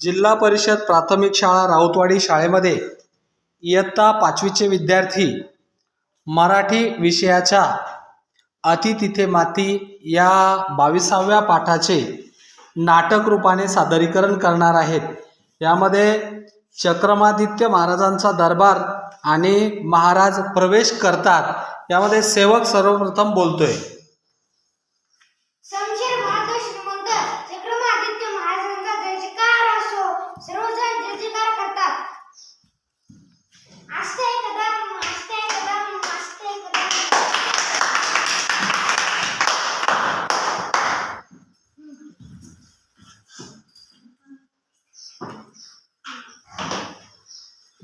जिल्हा परिषद प्राथमिक शाळा राऊतवाडी शाळेमध्ये इयत्ता पाचवीचे विद्यार्थी मराठी विषयाच्या अति तिथे माती या बावीसाव्या पाठाचे नाटक रूपाने सादरीकरण करणार आहेत. यामध्ये चक्रमादित्य महाराजांचा दरबार आणि महाराज प्रवेश करतात. यामध्ये सेवक सर्वप्रथम बोलतोय.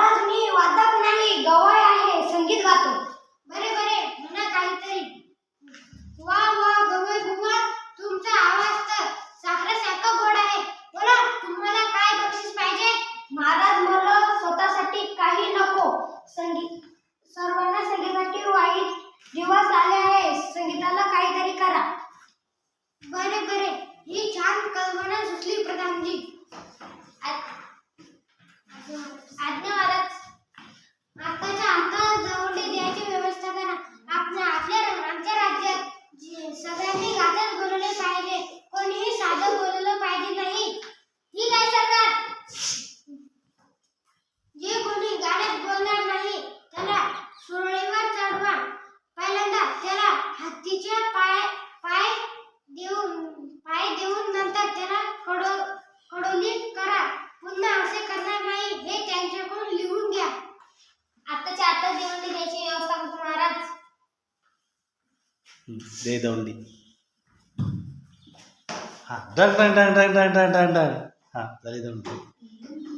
महाराज मी वादा મહારાજ દે દઉંડી હા ડન ડન ડન ડન ડન ડન હા દે દઉંડી